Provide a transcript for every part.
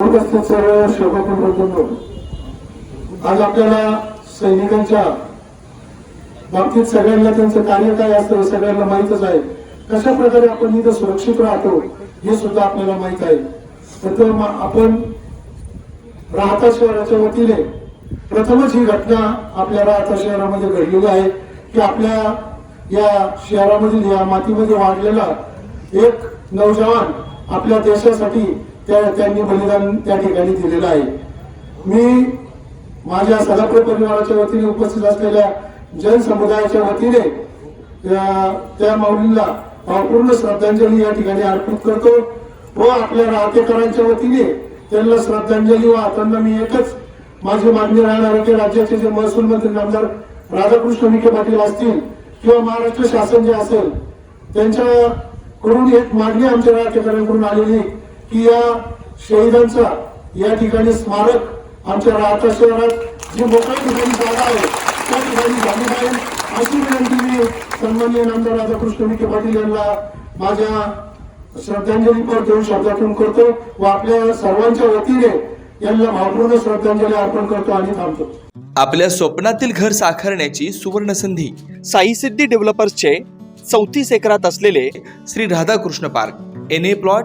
सर्व शोभाबंधूंनो आज आपल्याला सैनिकांच्या बाबतीत सगळ्यांना त्यांचं कार्य काय असतं हे सगळ्यांना माहीतच आहे. कशा प्रकारे आपण इथं सुरक्षित राहतो हे सुद्धा आपल्याला माहीत आहे. तर आपण राहता शहराच्या वतीने प्रथमच ही घटना आपल्या राहता शहरामध्ये घडलेली आहे की आपल्या या शहरामधील या मातीमध्ये वाढलेला एक नौजवान आपल्या देशासाठी त्या त्यांनी बलिदान त्या ठिकाणी दिलेलं आहे. मी माझ्या सदापूर परिवाराच्या वतीने उपस्थित असलेल्या जन समुदायाच्या वतीने त्या- माऊलींना पूर्ण श्रद्धांजली या ठिकाणी अर्पित करतो व आपल्या राहतेकरांच्या वतीने त्यांना श्रद्धांजली व आता मी एकच माझी मागणी राहणार होते राज्याचे जे महसूल मंत्री आमदार राधाकृष्ण विखे पाटील असतील किंवा महाराष्ट्र शासन जे असेल त्यांच्याकडून एक मागणी आमच्या राहतेकरांकडून आलेली की या शहीदांचा या ठिकाणी स्मारक आमच्या राहता शहरात जी मोकळ्या ठिकाणी जागा आहे त्या ठिकाणी झाली पाहिजे अशी विनंती मी सन्माननीय नामदार राधाकृष्ण विखे पाटील यांना माझ्या श्रद्धांजलीपर देऊन शब्दातून करतो व आपल्या सर्वांच्या वतीने यांना भावपूर्ण श्रद्धांजली अर्पण करतो आणि थांबतो. आपल्या स्वप्नातील घर साकारण्याची सुवर्ण संधी साई सिद्धी डेव्हलपर्सचे चौतीस एकरात असलेले Shri Radhakrishna park. N A plot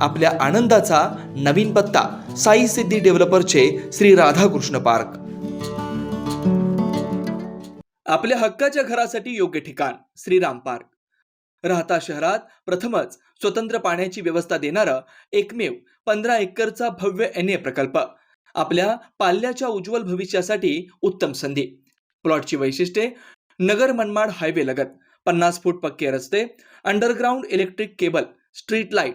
आपल्या आनंदाचा नवीन पत्ता साई सिद्धी डेव्हलपरचे श्री राधाकृष्ण पार्क. आपल्या हक्काच्या घरासाठी योग्य ठिकाण श्रीराम पार्क. राहता शहरात प्रथमच स्वतंत्र पाण्याची व्यवस्था देणारा एकमेव पंधरा एकरचा भव्य एन ए प्रकल्प. आपल्या पाल्याच्या उज्ज्वल भविष्यासाठी उत्तम संधी. प्लॉटची वैशिष्ट्ये नगर मनमाड हायवे लगत पन्नास फूट पक्के रस्ते underground electric cable street light